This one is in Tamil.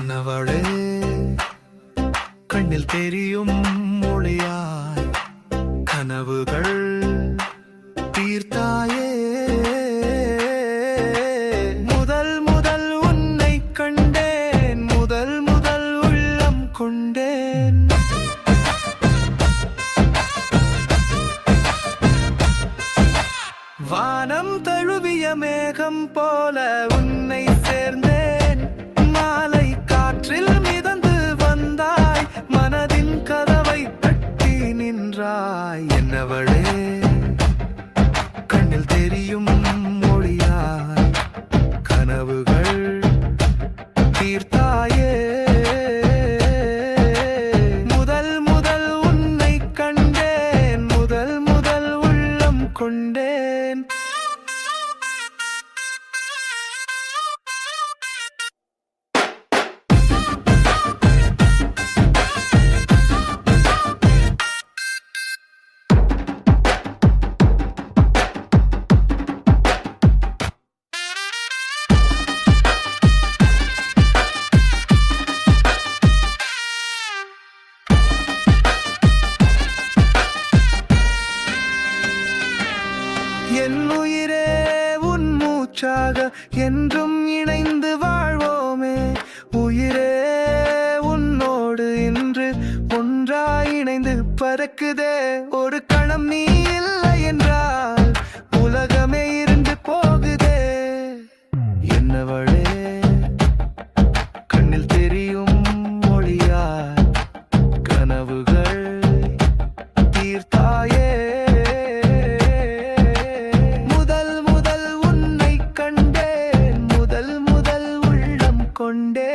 என்னவளே கண்ணில் தெரியும் மொழியாய் கனவுகள் தீர்த்தாயே. முதல் முதல் உன்னை கண்டேன் முதல் முதல் உள்ளம் கொண்டேன். வானம் தழுவிய மேகம் போல உன்னை சேர்ந்த சின்னவளே கண்ணில் தெரியும் மொழியார் கனவுகள் தீர்த்தாயே. முதல் முதல் உன்னை கண்டேன் முதல் முதல் உள்ளம் கொண்டேன். என் உயிரே உன் மூச்சாக என்றும் இணைந்து வாழ்வோமே. உயிரே உன்னோடு இன்று ஒன்றாய் இணைந்து பறக்குதே. ஒரு கணம் நீ இல்லை உன்னை